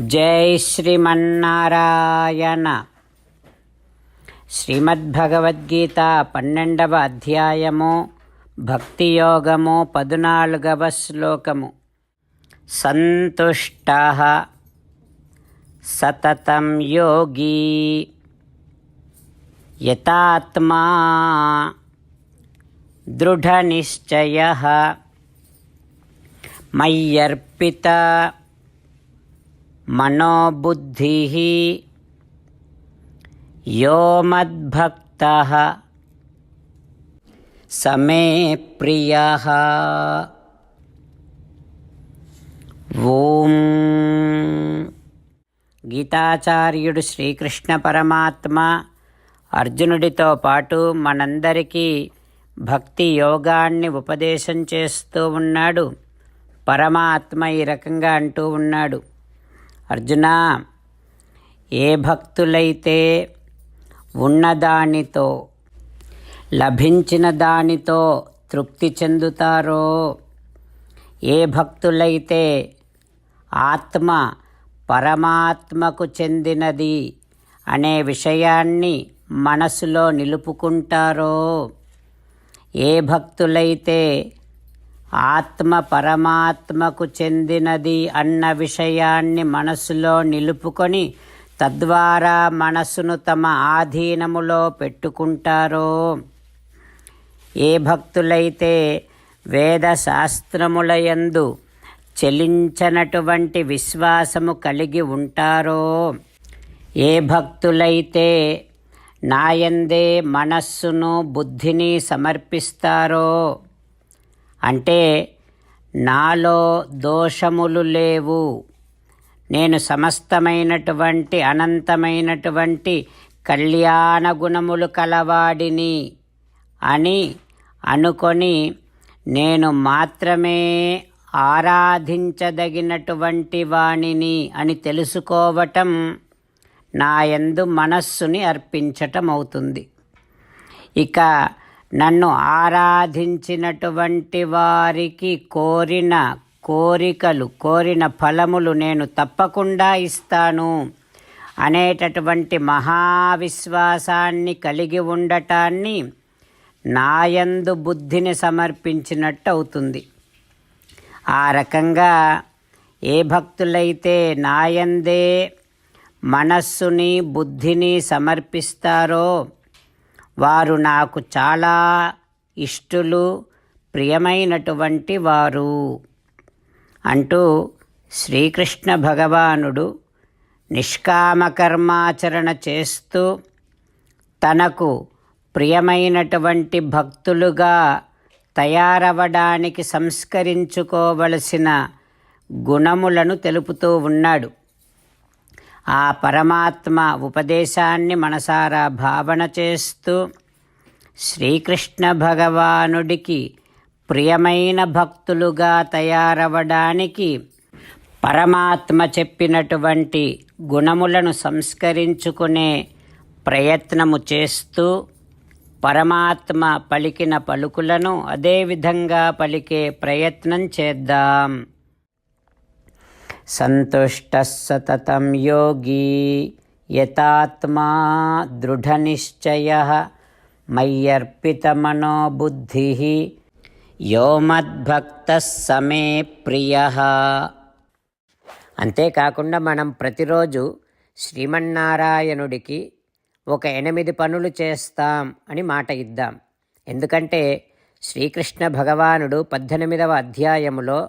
జై శ్రీమన్నారాయణ. శ్రీమద్భగవద్గీత పన్నెండవ అధ్యాయము భక్తి యోగము పదునాలుగవ శ్లోకము. సంతుష్ట సతతం యోగి యతాత్మా దృఢనిశ్చయ మయ్యర్పిత మనోబుద్ధిः यो मद्भक्तः स मे प्रियः ఓం గీతాచార్యుడు శ్రీకృష్ణ పరమాత్మ అర్జునుడితో పాటు మనందరికీ భక్తి యోగాన్ని ఉపదేశం చేస్తూ ఉన్నాడు పరమాత్మ ఈ రకంగా అంటూ ఉన్నాడు అర్జున ఏ భక్తులైతే ఉన్నదానితో లభించిన దానితో తృప్తి చెందుతారో ఏ భక్తులైతే ఆత్మ పరమాత్మకు చెందినది అనే విషయాన్ని మనసులో నిలుపుకుంటారో ఏ భక్తులైతే ఆత్మ పరమాత్మకు చెందినది అన్న విషయాన్ని మనసులో నిలుపుకొని తద్వారా మనసును తమ ఆధీనములో పెట్టుకుంటారో. ఏ భక్తులైతే వేదశాస్త్రములయందు చెలించనటువంటి విశ్వాసము కలిగి ఉంటారో ఏ భక్తులైతే నాయందే మనస్సును బుద్ధిని సమర్పిస్తారో అంటే నాలో దోషములు లేవు. నేను సమస్తమైనటువంటి అనంతమైనటువంటి కళ్యాణ గుణములు కలవాడిని అని అనుకొని నేను మాత్రమే ఆరాధించదగినటువంటి వాణిని అని తెలుసుకోవటం నాయందు మనస్సుని అర్పించటం అవుతుంది ఇక నన్ను ఆరాధించినటువంటి వారికి కోరిన కోరికలు కోరిన ఫలములు నేను తప్పకుండా ఇస్తాను అనేటటువంటి మహావిశ్వాసాన్ని కలిగి ఉండటాన్ని నాయందు బుద్ధిని సమర్పించినట్టు అవుతుంది. ఆ రకంగా ఏ భక్తులైతే నాయందే మనస్సుని బుద్ధిని సమర్పిస్తారో వారు నాకు చాలా ఇష్టులు ప్రియమైనటువంటి వారు. అంటూ శ్రీకృష్ణ భగవానుడు నిష్కామకర్మాచరణ చేస్తూ తనకు ప్రియమైనటువంటి భక్తులుగా తయారవడానికి సంస్కరించుకోవలసిన గుణములను తెలుపుతూ ఉన్నాడు. ఆ పరమాత్మ ఉపదేశాన్ని మనసారా భావన చేస్తూ శ్రీకృష్ణ భగవానుడికి ప్రియమైన భక్తులుగా తయారవడానికి పరమాత్మ చెప్పినటువంటి గుణములను సంస్కరించుకునే ప్రయత్నము చేస్తూ పరమాత్మ పలికిన పలుకులను అదేవిధంగా పలికే ప్రయత్నం చేద్దాం. సంతుష్టः సతతం యోగి యతాత్మా దృఢనిశ్చయ మయ్యర్పితమనోబుద్ధిः యో మద్భక్తः సమే ప్రియ అంతేకాకుండా మనం ప్రతిరోజు శ్రీమన్నారాయణుడికి ఒక ఎనిమిది పనులు చేస్తాం అని మాట ఇద్దాం. ఎందుకంటే శ్రీకృష్ణ భగవానుడు పద్దెనిమిదవ అధ్యాయములో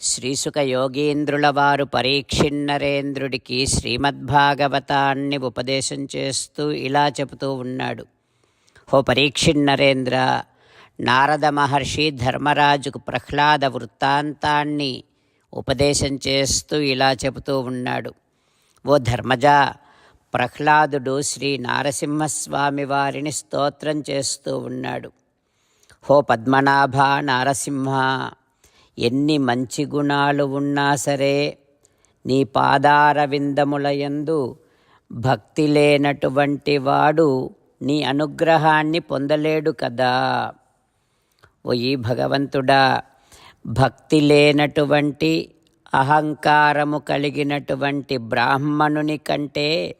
శ్రీసుక యోగీంద్రుల వారు పరీక్షిన్నరేంద్రుడికి శ్రీమద్భాగవతాన్ని ఉపదేశం చేస్తూ ఇలా చెబుతూ ఉన్నాడు. హో పరీక్షిన్నరేంద్ర నారద మహర్షి ధర్మరాజుకు ప్రహ్లాద వృత్తాంతాన్ని ఉపదేశం చేస్తూ ఇలా చెబుతూ ఉన్నాడు. ఓ ధర్మజ ప్రహ్లాదుడు శ్రీ నారసింహస్వామి వారిని స్తోత్రం చేస్తూ ఉన్నాడు. హో పద్మనాభ నారసింహ ఎన్ని మంచి గుణాలు ఉన్నా సరే నీ పాదార విందములయందు భక్తి లేనటువంటి వాడు నీ అనుగ్రహాన్ని పొందలేడు కదా. ఓ భగవంతుడా భక్తి లేనటువంటి అహంకారము కలిగినటువంటి బ్రాహ్మణుని కంటే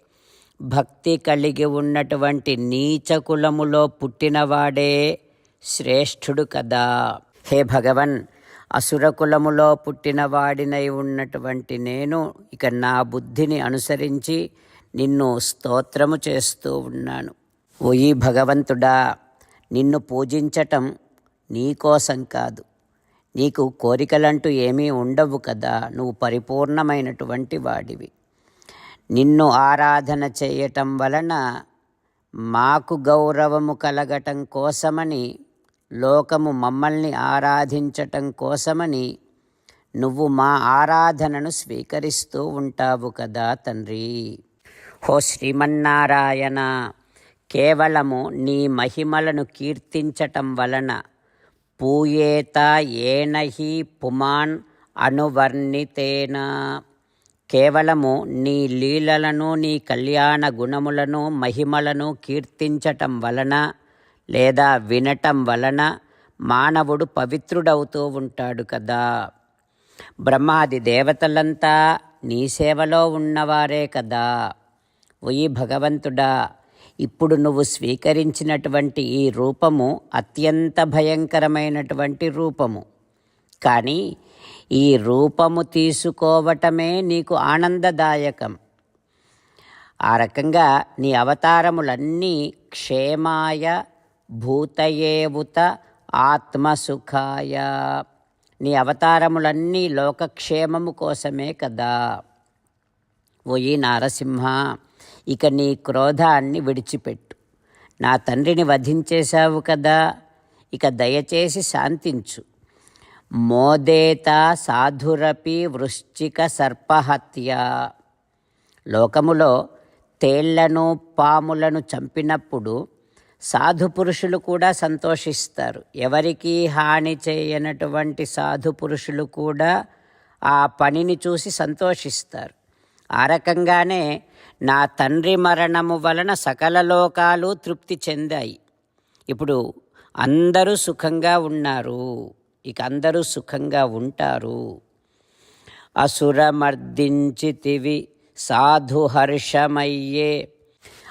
భక్తి కలిగి ఉన్నటువంటి నీచకులములో పుట్టినవాడే శ్రేష్ఠుడు కదా. హే భగవన్ అసురకులములో పుట్టిన వాడినై ఉన్నటువంటి నేను ఇక నా బుద్ధిని అనుసరించి నిన్ను స్తోత్రము చేస్తూ ఉన్నాను. ఓయి భగవంతుడా నిన్ను పూజించటం నీకోసం కాదు. నీకు కోరికలంటూ ఏమీ ఉండవు కదా నువ్వు పరిపూర్ణమైనటువంటి వాడివి. నిన్ను ఆరాధన చేయటం వలన మాకు గౌరవము కలగటం కోసమని లోకము మమ్మల్ని ఆరాధించటం కోసమని నువ్వు మా ఆరాధనను స్వీకరిస్తూ ఉంటావు కదా తండ్రి. హో శ్రీమన్నారాయణ కేవలము నీ మహిమలను కీర్తించటం వలన పూయేత ఏనహి పుమాన్ అనువర్ణితేన. కేవలము నీ లీలలను నీ కళ్యాణ గుణములను మహిమలను కీర్తించటం వలన లేదా వినటం వలన మానవుడు పవిత్రుడవుతూ ఉంటాడు కదా. బ్రహ్మాది దేవతలంతా నీ సేవలో ఉన్నవారే కదా. ఒయి భగవంతుడా ఇప్పుడు నువ్వు స్వీకరించినటువంటి ఈ రూపము అత్యంత భయంకరమైనటువంటి రూపము. కానీ ఈ రూపము తీసుకోవటమే నీకు ఆనందదాయకం. ఆ రకంగా నీ అవతారములన్నీ క్షేమాయ భూతయేవుత ఆత్మసుఖాయ. నీ అవతారములన్నీ లోకక్షేమము కోసమే కదా. ఓయి నారసింహ ఇక నీ క్రోధాన్ని విడిచిపెట్టు. నా తండ్రిని వధించేశావు కదా ఇక దయచేసి శాంతించు. మోదేత సాధురపి వృశ్చిక సర్పహత్య. లోకములో తేళ్ళను పాములను చంపినప్పుడు సాధు పురుషులు కూడా సంతోషిస్తారు. ఎవరికీ హాని చేయనటువంటి సాధు పురుషులు కూడా ఆ పనిని చూసి సంతోషిస్తారు. ఆ రకంగానే నా తండ్రి మరణము వలన సకల లోకాలు తృప్తి చెందాయి. ఇప్పుడు అందరూ సుఖంగా ఉన్నారు. ఇక అందరూ సుఖంగా ఉంటారు. అసురమర్దించితివి సాధు హర్షమయ్యే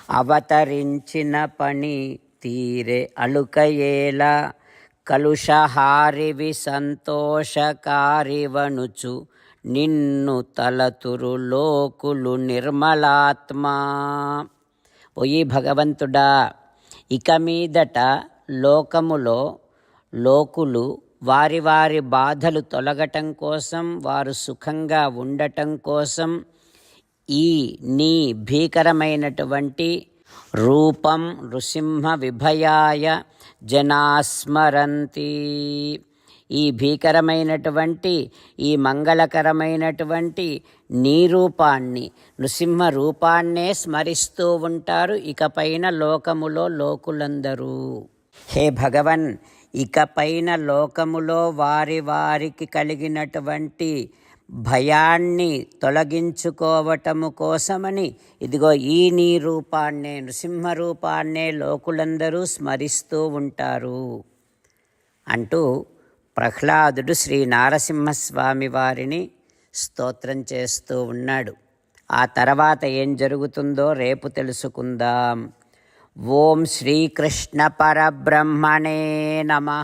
అవతరించిన పని తీరే అలుకయేలా కలుషహారివి సంతోషకారివనుచు నిన్ను తలతురు లోకులు నిర్మలాత్మా. పోయి భగవంతుడా ఇక మీదట లోకములో లోకులు వారి వారి బాధలు తొలగటం కోసం వారు సుఖంగా ఉండటం కోసం ఈ నీ భీకరమైనటువంటి రూపం నృసింహ విభయాయ జనాస్మరంతి. ఈ భీకరమైనటువంటి ఈ మంగళకరమైనటువంటి నీ రూపాన్ని నృసింహ రూపాన్నే స్మరిస్తూ ఉంటారు ఇకపైన లోకములో లోకులందరూ. హే భగవన్ ఇకపైన లోకములో వారి వారికి కలిగినటువంటి భయాన్ని తొలగించుకోవటము కోసమని. ఇదిగో ఈ నీ రూపాన్నే నృసింహ రూపాన్నే లోకులందరూ స్మరిస్తూ ఉంటారు. అంటూ ప్రహ్లాదుడు శ్రీ నారసింహస్వామి వారిని స్తోత్రం చేస్తూ ఉన్నాడు. ఆ తర్వాత ఏం జరుగుతుందో రేపు తెలుసుకుందాం. ఓం శ్రీకృష్ణ పరబ్రహ్మణే నమ.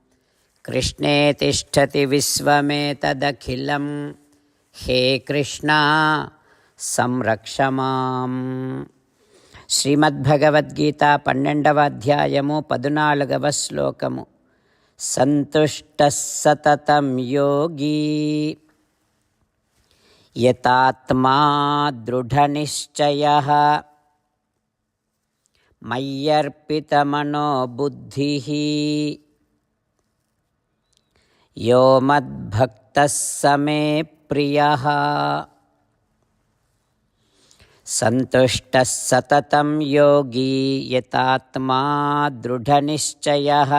కృష్ణే తిష్టతి విశ్వమేతదఖిలం. హే కృష్ణ సంరక్ష మాం. శ్రీమద్భగవద్గీత పన్నెండవ అధ్యాయము పదునాలుగవ శ్లోకము. సంతుష్ట సతతం యోగీ. యతాత్మా దృఢనిశ్చయ. మయ్యర్పితమనోబుద్ధి यो मद्भक्तः स मे प्रियः सन्तुष्टः सततं योगी यतात्मा दृढनिश्चयः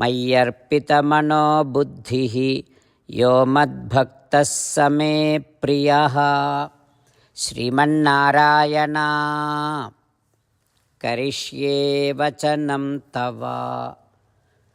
मय्यर्पितमनो बुद्धिः यो मद्भक्तः स मे प्रियः श्रीमन्नारायणा करिष्ये वचनं तव